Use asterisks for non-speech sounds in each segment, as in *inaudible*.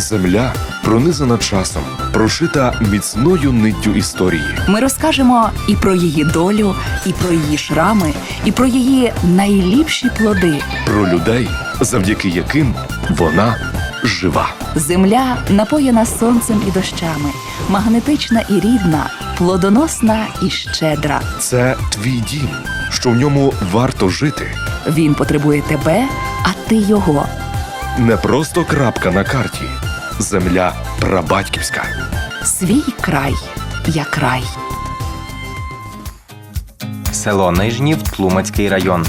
Земля пронизана часом, прошита міцною ниттю історії. Ми розкажемо і про її долю, і про її шрами, і про її найліпші плоди. Про людей, завдяки яким вона жива. Земля напоєна сонцем і дощами, магнетична і рідна, плодоносна і щедра. Це твій дім, що в ньому варто жити. Він потребує тебе, а ти його. Не просто крапка на карті. Земля прабатьківська. Свій край як рай. Село Нижнів, Тлумацький район.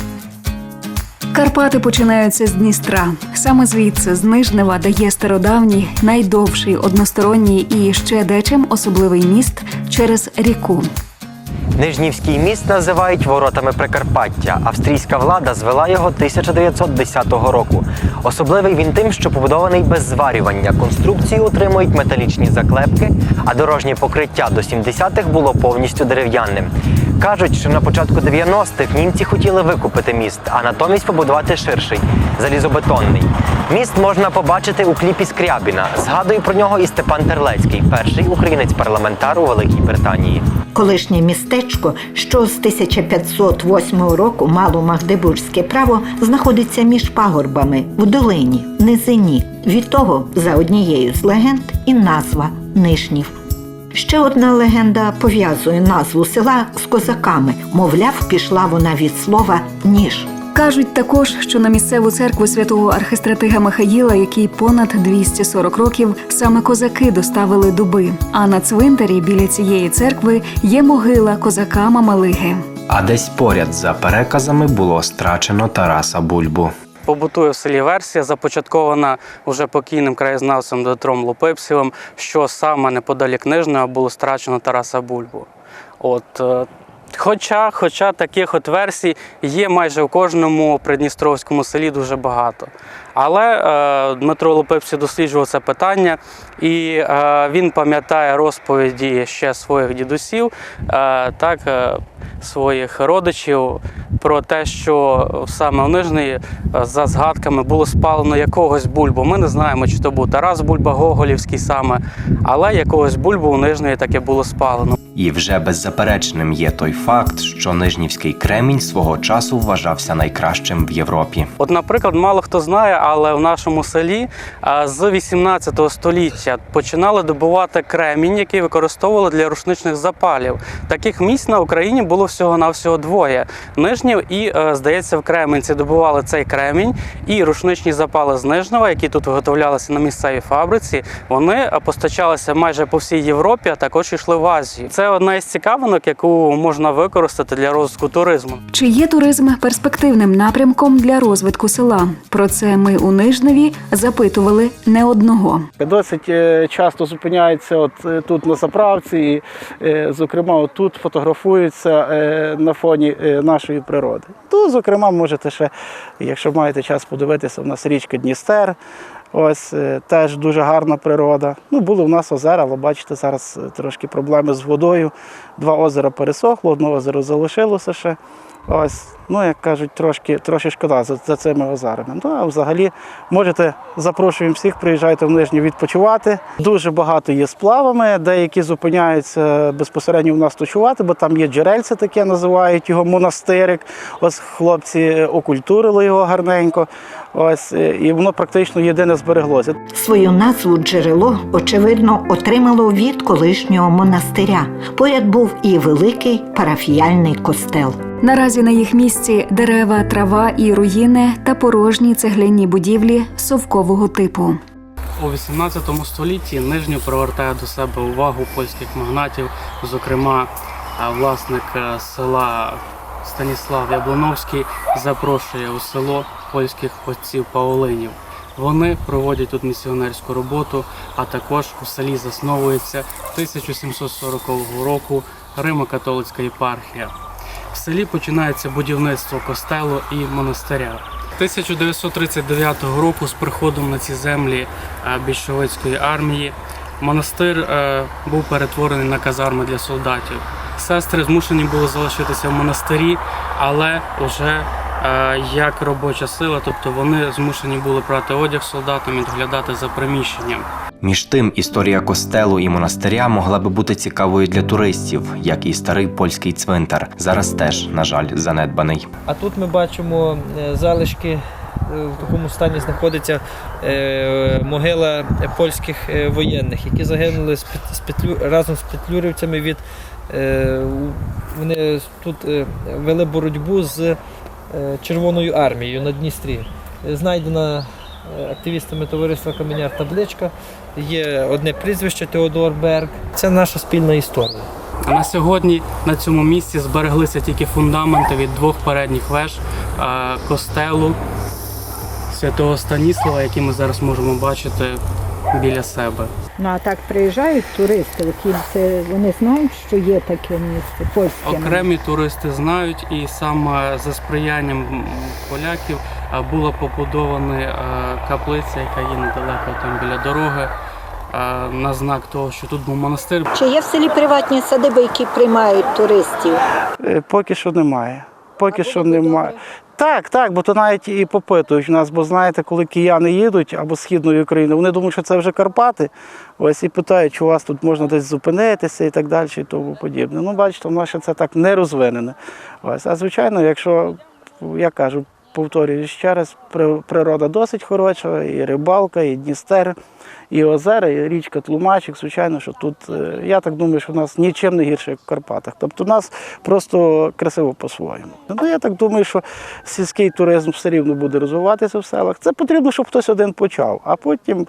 Карпати починаються з Дністра. Саме звідси з Нижнева дає стародавній, найдовший односторонній і ще дечим особливий міст через ріку. Нижнівський міст називають воротами Прикарпаття. Австрійська влада звела його 1910 року. Особливий він тим, що побудований без зварювання. Конструкцію утримують металічні заклепки, а дорожнє покриття до 70-х було повністю дерев'яним. Кажуть, що на початку 90-х німці хотіли викупити міст, а натомість побудувати ширший залізобетонний. Міст можна побачити у кліпі Скрябіна. Згадує про нього і Степан Терлецький, перший українець-парламентар у Великій Британії. Колишнє містечко, що з 1508 року мало магдебурзьке право, знаходиться між пагорбами в долині, низині. Від того, за однією з легенд, і назва Нишнів. Ще одна легенда пов'язує назву села з козаками. Мовляв, пішла вона від слова ніж. Кажуть також, що на місцеву церкву святого архистратига Михаїла, який понад 240 років, саме козаки доставили дуби. А на цвинтарі біля цієї церкви є могила козака Мамалиги. А десь поряд за переказами було страчено Тараса Бульбу. Побутує в селі версія, започаткована уже покійним краєзнавцем Дмитром Лупипсівим, що саме неподалік Нижнього було страчено Тараса Бульбу. От, е, хоча, хоча таких от версій є майже у кожному придністровському селі дуже багато. Але е, Дмитро Лупипсів досліджував це питання, і е, він пам'ятає розповіді ще своїх дідусів, е, так, е, своїх родичів про те, що саме в Нижній е, за згадками було спалено якогось бульбу. Ми не знаємо, чи то був Тарас Бульба, Гоголівський саме, але якогось бульбу у Нижній таке було спалено. І вже беззаперечним є той факт, що Нижнівський кремінь свого часу вважався найкращим в Європі. От, наприклад, мало хто знає, але в нашому селі з 18 століття починали добувати кремінь, який використовували для рушничних запалів. Таких місць на Україні було всього навсього двоє: Нижнів і, е, здається, в Кременці добували цей кремінь, і рушничні запали з Нижнього, які тут виготовлялися на місцевій фабриці, вони е, постачалися майже по всій Європі, а також йшли в Азію. Це одна із цікавинок, яку можна використати для розвитку туризму. Чи є туризм перспективним напрямком для розвитку села? Про це ми у Нижневі запитували не одного. Досить е, часто зупиняються от е, тут на заправці, і, е, зокрема, тут фотографуються на фоні нашої природи. Тут, зокрема, можете ще, якщо маєте час подивитися, у нас річка Дністер. Ось теж дуже гарна природа. Ну, були в нас озера, але бачите, зараз трошки проблеми з водою. Два озера пересохло, одне озеро залишилося ще. Ось, ну як кажуть, трошки, трошки шкода за, за цими озерами. Ну а взагалі можете запрошуємо всіх, приїжджайте в Нижній відпочивати. Дуже багато є сплавами, деякі зупиняються безпосередньо в нас точувати, бо там є джерельце таке, називають його монастирик. Ось хлопці окультурили його гарненько. Ось е, і воно практично єдине збереглося. Свою назву джерело, очевидно, отримало від колишнього монастиря. Поряд був і великий парафіяльний костел. Наразі на їх місці дерева, трава і руїни та порожні цегляні будівлі совкового типу. У 18 столітті Нижню привертає до себе увагу польських магнатів, зокрема, власник е, села Станіслав Яблоновський запрошує у село польських отців Паолинів. Вони проводять тут місіонерську роботу, а також у селі засновується 1740 року Римо-католицька єпархія. В селі починається будівництво костелу і монастиря. 1939 року з приходом на ці землі е, більшовицької армії монастир е, був перетворений на казарми для солдатів. Сестри змушені були залишитися в монастирі, але вже е, як робоча сила, тобто вони змушені були брати одяг солдатам і доглядати за приміщенням. Між тим, історія костелу і монастиря могла би бути цікавою для туристів, як і старий польський цвинтар. Зараз теж, на жаль, занедбаний. А тут ми бачимо е, залишки. Е, В такому стані знаходиться е, могила польських е, воєнних, які загинули з Петлю, разом з петлюрівцями від вони тут вели боротьбу з Червоною армією на Дністрі. Знайдена активістами товариства Каменяр табличка. Є одне прізвище Теодор Берг. Це наша спільна історія. А на сьогодні на цьому місці збереглися тільки фундаменти від двох передніх веж костелу святого Станіслава, які ми зараз можемо бачити біля себе. Ну а так приїжджають туристи, які це вони знають, що є таке місце польське. Окремі туристи знають, і саме за сприянням поляків була побудована е, каплиця, яка є недалеко там біля дороги, е, на знак того, що тут був монастир. Чи є в селі приватні садиби, які приймають туристів? Е, Поки що немає. Поки що немає. Так, так, бо то навіть і попитують у нас, бо знаєте, коли кияни їдуть або східної України, вони думають, що це вже Карпати. Ось і питають, чи у вас тут можна десь зупинитися і так далі, і тому подібне. Ну, бачите, в нас ще це так не розвинене. Ось, а звичайно, якщо я кажу, повторюю ще раз, природа досить хороша, і рибалка, і Дністер, і озера, і річка Тлумачик. Звичайно, що тут, е, я так думаю, що в нас нічим не гірше, як в Карпатах. Тобто у нас просто красиво по-своєму. Ну, я так думаю, що сільський туризм все рівно буде розвиватися в селах. Це потрібно, щоб хтось один почав, а потім,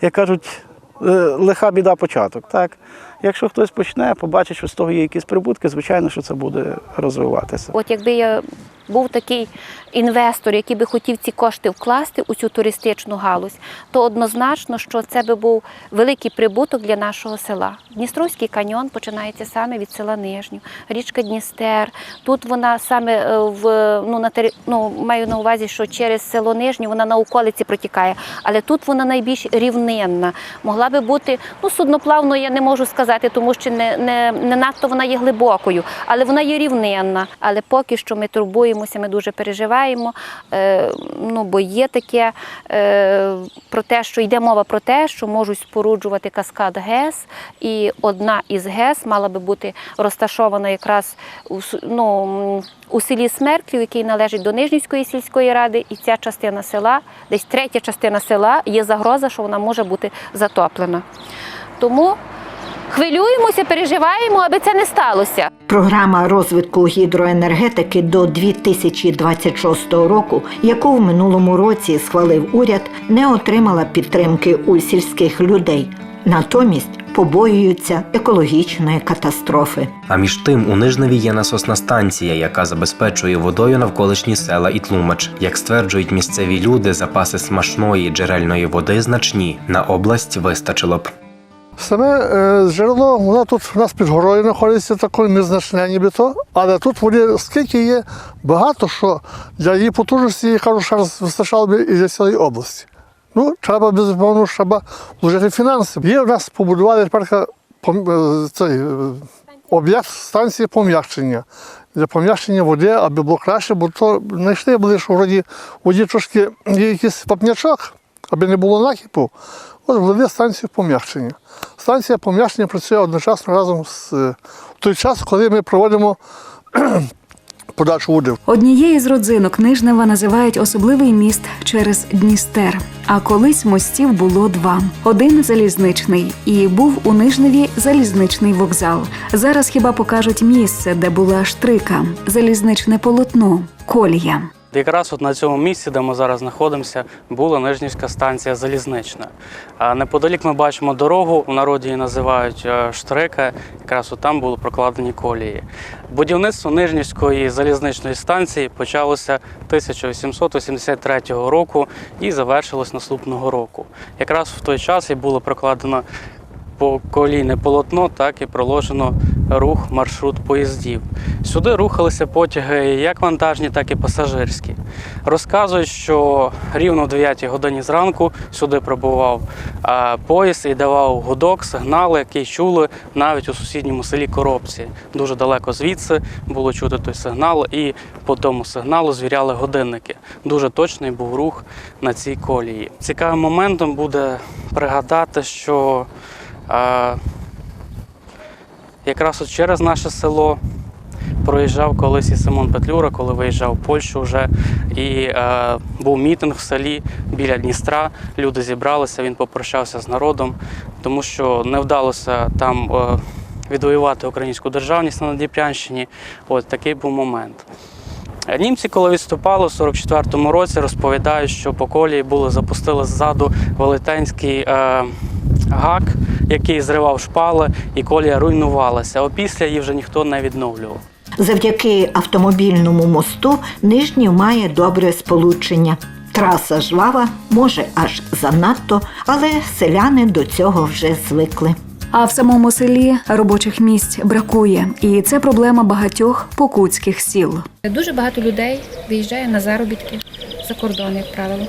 як кажуть, е, лиха біда початок. Так? Якщо хтось почне, побачить, що з того є якісь прибутки, звичайно, що це буде розвиватися. От якби я був такий інвестор, який би хотів ці кошти вкласти у цю туристичну галузь, то однозначно, що це би був великий прибуток для нашого села. Дністровський каньйон починається саме від села Нижню, річка Дністер. Тут вона саме е, в ну на тері- ну, маю на увазі, що через село Нижню вона на околиці протікає, але тут вона найбільш рівнинна. Могла би бути ну судноплавно, я не можу сказати, тому що не, не, не надто вона є глибокою, але вона є рівнинна. Але поки що ми турбуємося, ми дуже переживаємо. Е, ну бо є таке е, про те, що йде мова про те, що можуть споруджувати каскад ГЕС, і одна із ГЕС мала би бути розташована якраз у, ну, у селі Смерклів, який належить до Нижнівської сільської ради, і ця частина села, десь третя частина села, є загроза, що вона може бути затоплена. Тому хвилюємося, переживаємо, аби це не сталося. Програма розвитку гідроенергетики до 2026 року, яку в минулому році схвалив уряд, не отримала підтримки у сільських людей. Натомість побоюються екологічної катастрофи. А між тим у Нижневі є насосна станція, яка забезпечує водою навколишні села і тлумач. Як стверджують місцеві люди, запаси смачної джерельної води значні. На область вистачило б. Саме джерело, воно тут у нас під горою знаходиться такою незначне нібито, але тут води скільки є багато, що для її потужності, я кажу, раз вистачало б і для цілої області. Ну, треба безумовно, щоб вложити фінанси. Є в нас побудували тепер цей об'єкт станції пом'якшення. Для пом'якшення води, аби було краще, бо то знайшли були, що вроді воді трошки є якийсь папнячок, аби не було накипу. От ввели станцію пом'якшення. Станція пом'якшення працює одночасно разом з е, той час, коли ми проводимо *clears throat* подачу води. Однією з родзинок Нижнева називають особливий міст через Дністер. А колись мостів було два: один залізничний, і був у Нижневі залізничний вокзал. Зараз хіба покажуть місце, де була штрика, залізничне полотно, колія. Якраз от на цьому місці, де ми зараз знаходимося, була Нижнівська станція залізнична. Неподалік ми бачимо дорогу, в народі її називають е, штрика. Якраз от там були прокладені колії. Будівництво Нижнівської залізничної станції почалося 1883 року і завершилось наступного року. Якраз в той час і було прокладено колійне полотно, так і проложено рух маршрут поїздів. Сюди рухалися потяги як вантажні, так і пасажирські. Розказують, що рівно о 9 годині зранку сюди прибував поїзд і давав гудок, сигнали, які чули навіть у сусідньому селі Коробці. Дуже далеко звідси було чути той сигнал, і по тому сигналу звіряли годинники. Дуже точний був рух на цій колії. Цікавим моментом буде пригадати, що е, якраз от через наше село проїжджав колись і Симон Петлюра, коли виїжджав в Польщу вже. І е, був мітинг в селі біля Дністра. Люди зібралися, він попрощався з народом, тому що не вдалося там е, відвоювати українську державність на Надніпрянщині. От такий був момент. Німці, коли відступали в 44-му році, розповідають, що по колії були запустили ззаду велетенський е, гак, який зривав шпали, і колія руйнувалася. Опісля її вже ніхто не відновлював. Завдяки автомобільному мосту Нижнів має добре сполучення. Траса жвава, може аж занадто, але селяни до цього вже звикли. А в самому селі робочих місць бракує, і це проблема багатьох покутських сіл. Дуже багато людей виїжджає на заробітки за кордон, як правило.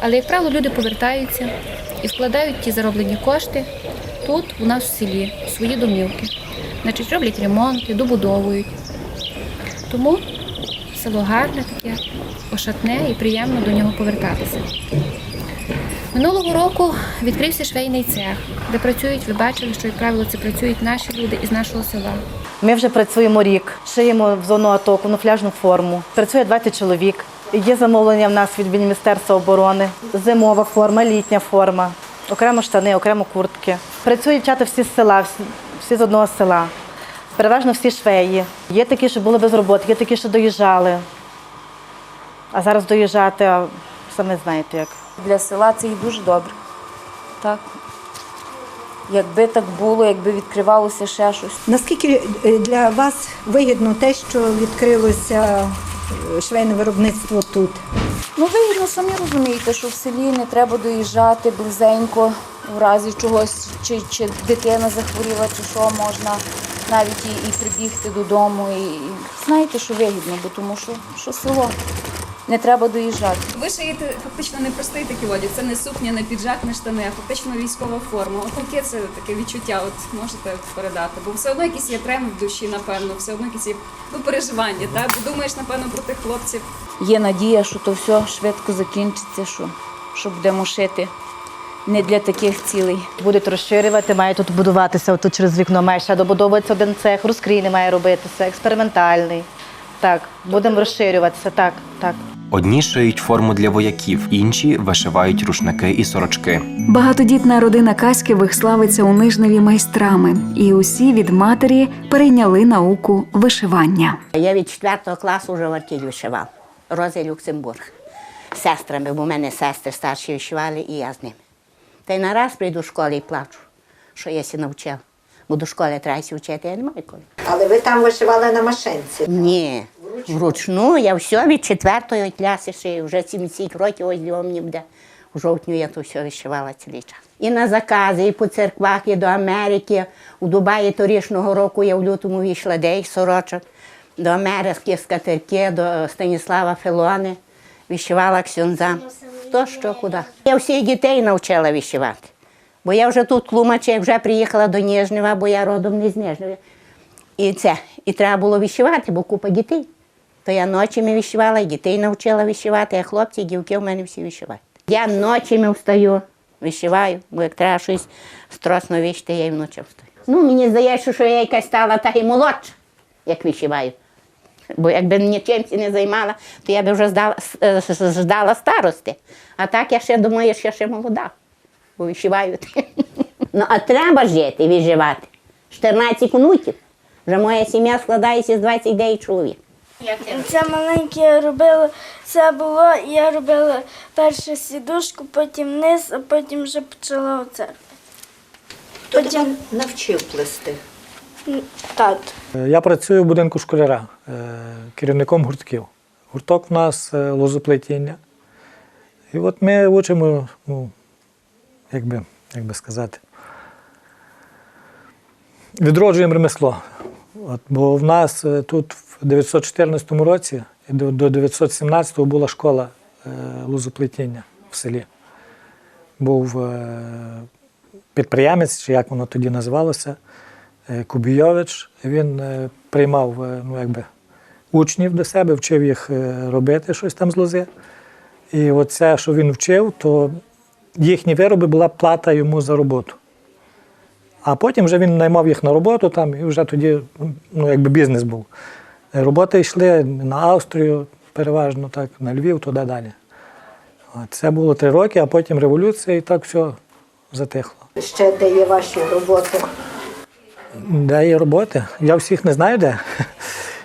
Але, як правило, люди повертаються і вкладають ті зароблені кошти тут, у нас в селі, свої домівки. Значить, роблять ремонти, добудовують. Тому село гарне таке, ошатне і приємно до нього повертатися. Минулого року відкрився швейний цех, де працюють, ви бачили, що, як правило, це працюють наші люди із нашого села. Ми вже працюємо рік, шиємо в зону АТО камуфляжну форму. Працює 20 чоловік. Є замовлення в нас від Міністерства оборони, зимова форма, літня форма, окремо штани, окремо куртки. Працюють дівчата всі з села, всі, всі з одного села. Переважно всі швеї. Є такі, що були без роботи, є такі, що доїжджали. А зараз доїжджати, а самі знаєте як. Для села це і дуже добре. Так. Якби так було, якби відкривалося ще щось. Наскільки е, для вас вигідно те, що відкрилося е, швейне виробництво тут? Ну, вигідно, самі розумієте, що в селі не треба доїжджати близенько, в разі чогось, чи, чи дитина захворіла, чи що можна навіть і, і прибігти додому. І, і знаєте, що вигідно, бо тому що, що село. Не треба доїжджати. Ви шиєте фактично не простий такий одяг, це не сукня, не піджак, не штани, а фактично військова форма. От таке це таке відчуття, от можете передати. Бо все одно якийсь є трем в душі, напевно, все одно якісь є ну, переживання, так? Бо думаєш, напевно, про тих хлопців. Є надія, що то все швидко закінчиться, що, що будемо шити не для таких цілей. Будуть розширювати, має тут будуватися тут через вікно, має ще добудовуватися один цех, розкрійний має робитися, експериментальний. Так, будемо розширюватися, так, так. Одні шиють форму для вояків, інші вишивають рушники і сорочки. Багатодітна родина Каськівих славиться у Нижневі майстрами, і усі від матері перейняли науку вишивання. Я від 4 класу вже вартіль вишивав. Роза Люксембург. З Сестрами, бо в мене сестри старші вишивали, і я з ними. Та й нараз прийду в школі і плачу, що я сі навчив. Бо до школи треба вчити, я не маю коли. Але ви там вишивали на машинці. Ні, вручну я все від четвертої класи шию, вже 70 років ось його мені буде. У жовтню я то все вишивала цілий час. І на закази, і по церквах, і до Америки. У Дубаї торішнього року я в лютому вийшла деяких сорочок. До Америки, скатерки, до Станіслава Фелони. Вишивала ксьонза. То що куди. Я всіх дітей навчила вишивати. Бо я вже тут тлумача, як вже приїхала до Ніжнева, бо я родом не з Ніжнева. І це, і треба було вишивати, бо купа дітей. То я ночами вишивала, і дітей навчила вишивати, а хлопці, і дівки в мене всі вишивають. Я ночами встаю, вишиваю, бо як треба щось стросно вишити, я й вночі встаю. Ну, мені здається, що я якась стала та й молодша, як вишиваю. Бо якби нічим не займала, то я б вже с- ждала старости. А так я ще думаю, що я ще молода, бо вишиваю. *laughs* Ну, а треба жити, виживати. 14 внуків. Вже моя сім'я складається з 29 чоловік. Це маленьке я робила, це було, і я робила першу сідушку, потім низ, а потім вже почала оце. Хто тебе навчив плести? Так. Я працюю в будинку школяра е, керівником гуртків. Гурток в нас е, лозоплетіння. І от ми учимо, ну, як би, як би сказати, відроджуємо ремесло. От, бо в нас е, тут в 914 році до, до 917 була школа е, лозоплетіння в селі. Був е, підприємець, чи як воно тоді називалося, Кубійович. Він приймав ну, якби, учнів до себе, вчив їх робити щось там з лози. І оце, що він вчив, то їхні вироби була плата йому за роботу. А потім вже він наймав їх на роботу там, і вже тоді ну, якби бізнес був. Роботи йшли на Австрію, переважно так, на Львів, туди далі. Це було три роки, а потім революція, і так все затихло. Ще де є ваші роботи? Де є роботи? Я всіх не знаю де.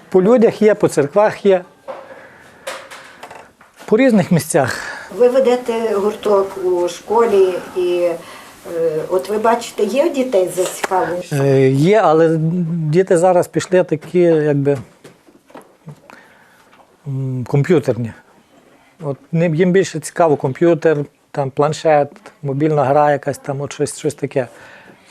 По людях є, по церквах є, по різних місцях. Ви ведете гурток у школі і от ви бачите, є дітей зацікавлені? Е, Є, але діти зараз пішли такі, якби м, комп'ютерні. От ним- їм більше цікаво комп'ютер, там планшет, мобільна гра якась там, от щось, щось таке.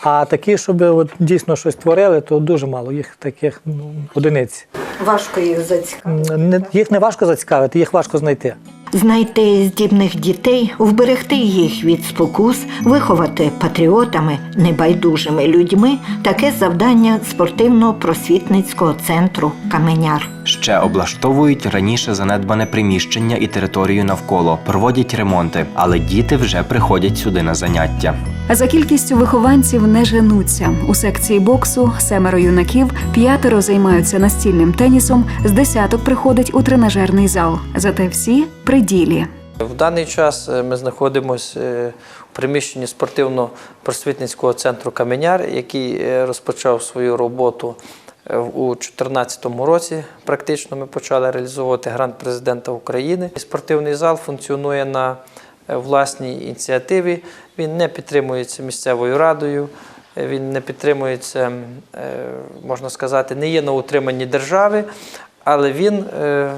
А такі, щоб от дійсно щось творили, то дуже мало. Їх таких ну, одиниць. Важко їх зацікавити. М, Не, їх не важко зацікавити, їх важко знайти. Знайти здібних дітей, вберегти їх від спокус, виховати патріотами, небайдужими людьми таке завдання спортивно-просвітницького центру Каменяр. Ще облаштовують раніше занедбане приміщення і територію навколо, проводять ремонти, але діти вже приходять сюди на заняття. А за кількістю вихованців не женуться. У секції боксу семеро юнаків, п'ятеро займаються настільним тенісом, з десяток приходить у тренажерний зал. Зате всі при ділі. В даний час е, ми знаходимося е, у приміщенні спортивно-просвітницького центру Каменяр, який е, розпочав свою роботу у 2014 році. Практично ми почали реалізовувати грант президента України. Спортивний зал функціонує на е, власній ініціативі. Він не підтримується місцевою радою. е, Він не підтримується, е, можна сказати, не є на утриманні держави, але він е,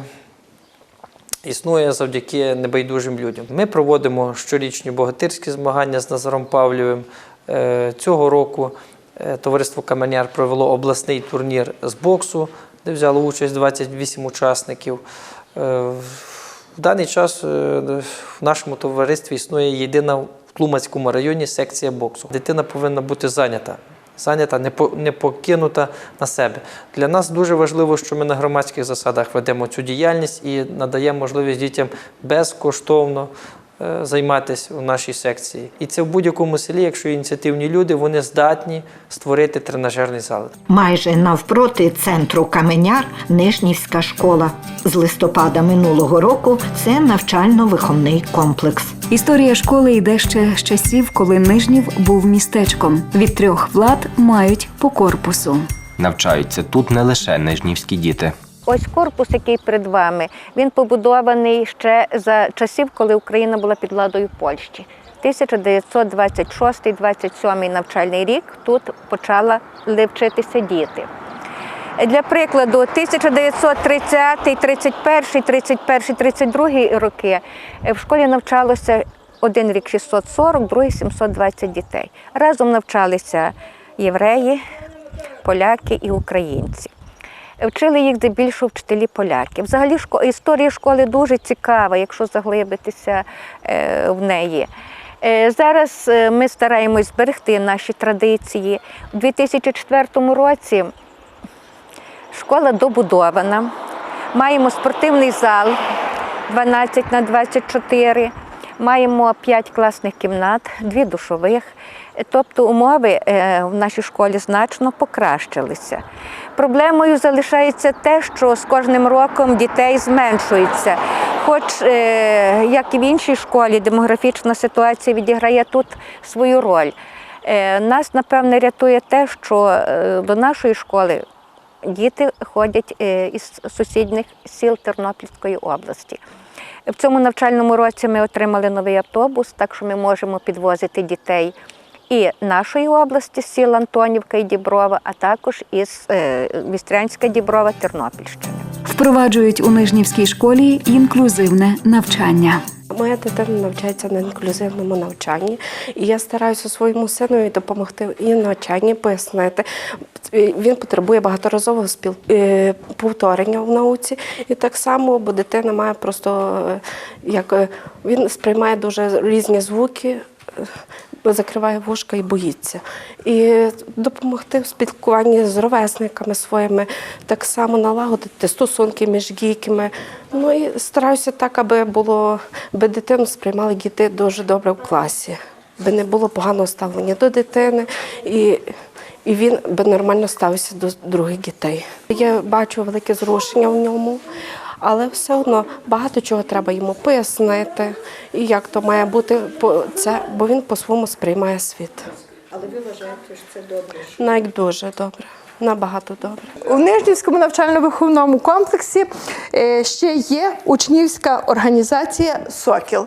існує завдяки небайдужим людям. Ми проводимо щорічні богатирські змагання з Назаром Павлівим. Е, Цього року е, товариство Каменяр провело обласний турнір з боксу, де взяло участь 28 учасників. Е, В даний час е, в нашому товаристві існує єдина в Тлумацькому районі секція боксу. Дитина повинна бути зайнята. Зайнята, не по- не покинута на себе. Для нас дуже важливо, що ми на громадських засадах ведемо цю діяльність і надаємо можливість дітям безкоштовно е, займатися у нашій секції. І це в будь-якому селі, якщо ініціативні люди, вони здатні створити тренажерний зал. Майже навпроти центру Каменяр Нижнівська школа. З листопада минулого року це навчально-виховний комплекс. Історія школи йде ще з часів, коли Нижнів був містечком. Від трьох влад мають по корпусу. Навчаються тут не лише нижнівські діти. Ось корпус, який перед вами, він побудований ще за часів, коли Україна була під владою Польщі. 1926-27 навчальний рік тут почали вчитися діти. Для прикладу, 1930, 31, 31, 32 роки в школі навчалося один рік 640, другий 720 дітей. Разом навчалися євреї, поляки і українці. Вчили їх здебільшого вчителі поляки. Взагалі історія школи дуже цікава, якщо заглибитися е, в неї. Е, Зараз е, ми стараємось зберегти наші традиції. У 2004 році школа добудована. Маємо спортивний зал 12 на 24, маємо 5 класних кімнат, 2 душових. Тобто умови е, в нашій школі значно покращилися. Проблемою залишається те, що з кожним роком дітей зменшується. Хоч, е, як і в іншій школі, демографічна ситуація відіграє тут свою роль. Е, Нас, напевне, рятує те, що до нашої школи діти ходять із сусідніх сіл Тернопільської області. В цьому навчальному році ми отримали новий автобус, так що ми можемо підвозити дітей і нашої області, сіл Антонівка і Діброва, а також із е, Вістрянська Діброва Тернопільщини. Впроваджують у Нижнівській школі інклюзивне навчання. Моя дитина навчається на інклюзивному навчанні, і я стараюся своєму синові допомогти і навчанні пояснити. Він потребує багаторазового спіл... е, повторення в науці, і так само, бо дитина має просто е, як е, він сприймає дуже різні звуки. Закриває вушка і боїться. І допомогти в спілкуванні з ровесниками своїми, так само налагодити стосунки між дітьми. Ну і стараюся так, аби було, аби дитину сприймали діти дуже добре в класі, аби не було поганого ставлення до дитини. І і він би нормально ставився до других дітей. Я бачу велике зрушення в ньому, але все одно багато чого треба йому пояснити, і як то має бути по- це, бо він по-своєму сприймає світ. Але ви вважаєте, що це добре? Навіть дуже добре, набагато добре. У Нижнівському навчально-виховному комплексі е, ще є учнівська організація Сокіл.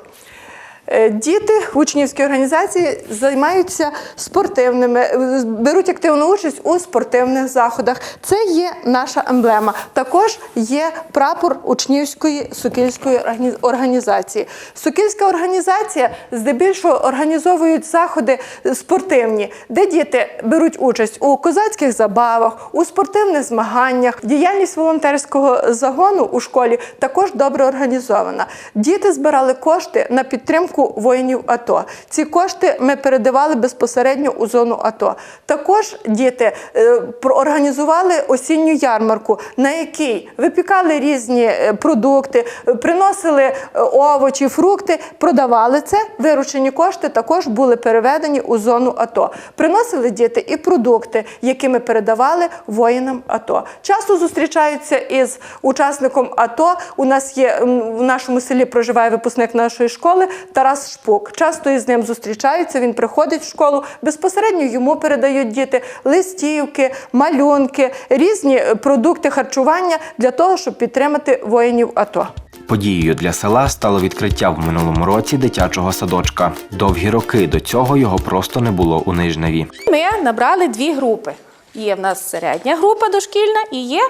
Е, Діти в учнівській організації займаються спортивними, е, беруть активну участь у спортивних заходах. Це є наша емблема. Також є прапор учнівської сокільської органі- організації. Сокільська організація здебільшого організовують заходи спортивні, де діти беруть участь у козацьких забавах, у спортивних змаганнях. Діяльність волонтерського загону у школі також добре організована. Діти збирали кошти на підтримку воїнів АТО. Ці кошти ми передавали безпосередньо у зону АТО. Також діти е, організували осінню ярмарку, на якій випікали різні е, продукти, приносили е, овочі, фрукти, продавали це. Виручені кошти також були переведені у зону АТО. Приносили діти і продукти, які ми передавали воїнам АТО. Часто зустрічаються із учасником АТО. У нас є в нашому селі проживає випускник нашої школи Тарас Шпук. Часто із ним зустрічаються. Він приходить в школу. Безпосередньо йому передають діти листівки, малюнки, різні е, продукти харчування для того, щоб підтримати воїнів АТО. Подією для села стало відкриття в минулому році дитячого садочка. Довгі роки до цього його просто не було у Нижневі. Ми набрали дві групи. Є в нас середня група дошкільна і є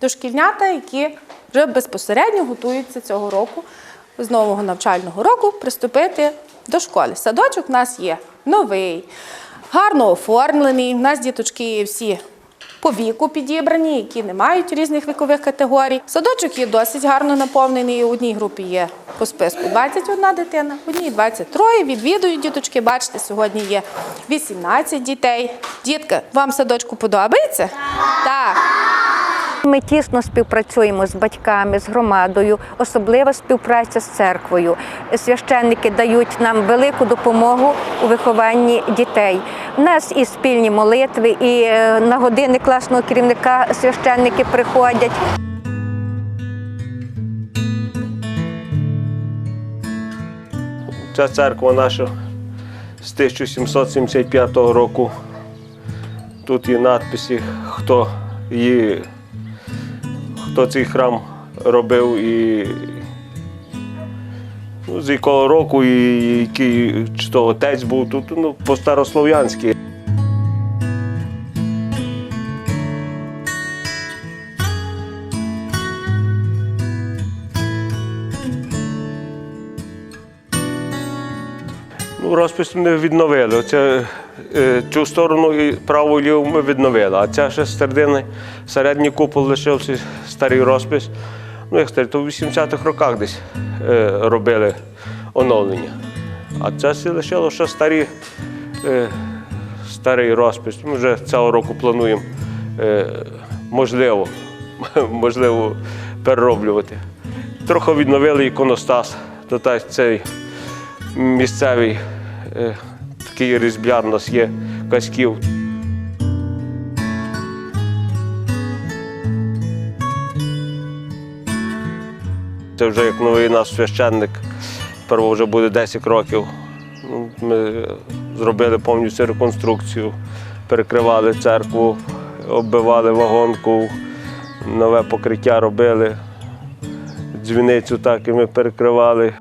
дошкільнята, які вже безпосередньо готуються цього року, з нового навчального року, приступити до школи. Садочок у нас є новий, гарно оформлений. У нас діточки всі по віку підібрані, які не мають різних вікових категорій. Садочок є досить гарно наповнений. У одній групі є по списку 21 дитина, в одній 23. Відвідують діточки. Бачите, сьогодні є 18 дітей. Дітка, вам садочку подобається? Так. Ми тісно співпрацюємо з батьками, з громадою, особлива співпраця з церквою. Священники дають нам велику допомогу у вихованні дітей. У нас і спільні молитви, і е, на години класного керівника священники приходять. Ця церква наша з 1775 року. Тут є надписи, хто її, хто цей храм робив і ну, з якого року, і який чи то отець був тут, ну, по-старослов'янськи. Ну, розпис ми відновили. Оце, цю сторону і праву і ліву ми відновили. А ця ще середини, середній купол лишився старий розпис. Ну, як сказати, то в 80-х роках десь е, робили оновлення. А це все лишило ще старі, е, старий розпис. Ми вже цього року плануємо, е, можливо, *laughs* можливо, перероблювати. Трохи відновили іконостас, то цей місцевий е, такий різбляр у нас є казків. Це вже як новий наш священник, тепер вже буде 10 років. Ну, Ми зробили повністю реконструкцію, перекривали церкву, оббивали вагонку, нове покриття робили, дзвіницю так і ми перекривали.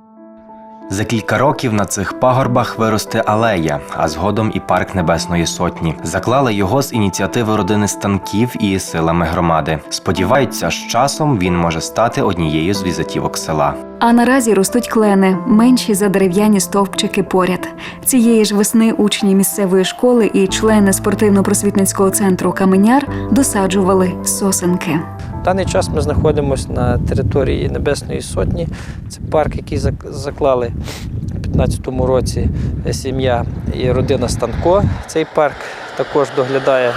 За кілька років на цих пагорбах виросте алея, а згодом і парк Небесної Сотні. Заклали його з ініціативи родини станків і силами громади. Сподіваються, з часом він може стати однією з візитівок села. А наразі ростуть клени, менші за дерев'яні стовпчики поряд. Цієї ж весни учні місцевої школи і члени спортивно-просвітницького центру Каменяр досаджували сосенки. Даний час ми знаходимося на території Небесної Сотні. Це парк, який заклали у 2015 році сім'я і родина Станко. Цей парк також доглядає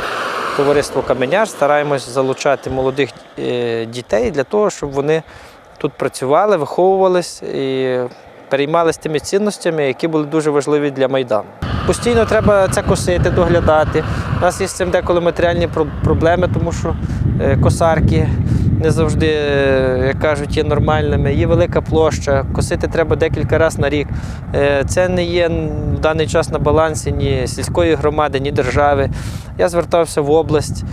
товариство Каменяр. Стараємось залучати молодих е, дітей для того, щоб вони тут працювали, виховувались і переймалися тими цінностями, які були дуже важливі для Майдану. Постійно треба це косити, доглядати. У нас є з цим деколи матеріальні проблеми, тому що е, косарки не завжди, е, як кажуть, є нормальними. Є велика площа, косити треба декілька разів на рік. Е, Це не є в даний час на балансі ні сільської громади, ні держави. Я звертався в область,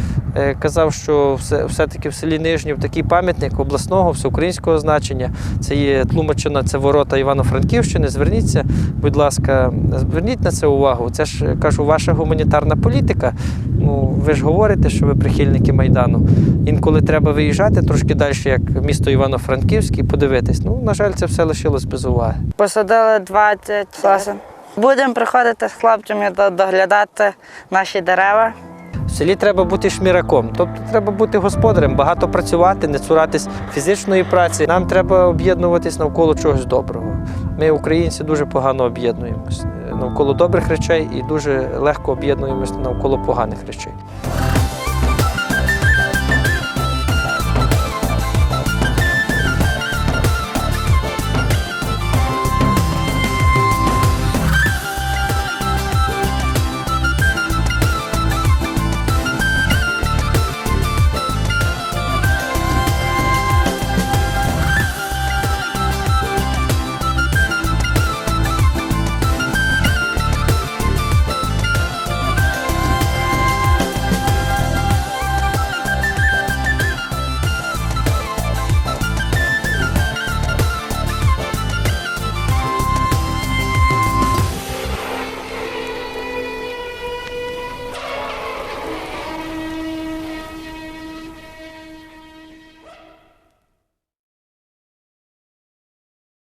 казав, що все- все-таки в селі Нижнів такий пам'ятник обласного, всеукраїнського значення. Це є Тлумачина, це ворота Івано-Франківщини. Зверніться, будь ласка, зверніть на це увагу. Це ж е, кажу, ваша гуманітарна політика. Ну, ви ж говорите, що ви прихильники Майдану. Інколи треба виїжджати трошки далі, як місто Івано-Франківськ, і подивитись. Ну, на жаль, це все лишилось без уваги. Посадили 20 сосен. Будемо приходити з хлопцями доглядати наші дерева. В селі треба бути шміраком, тобто треба бути господарем, багато працювати, не цуратись фізичної праці. Нам треба об'єднуватись навколо чогось доброго. Ми, українці, дуже погано об'єднуємось навколо добрих речей і дуже легко об'єднуємося навколо поганих речей.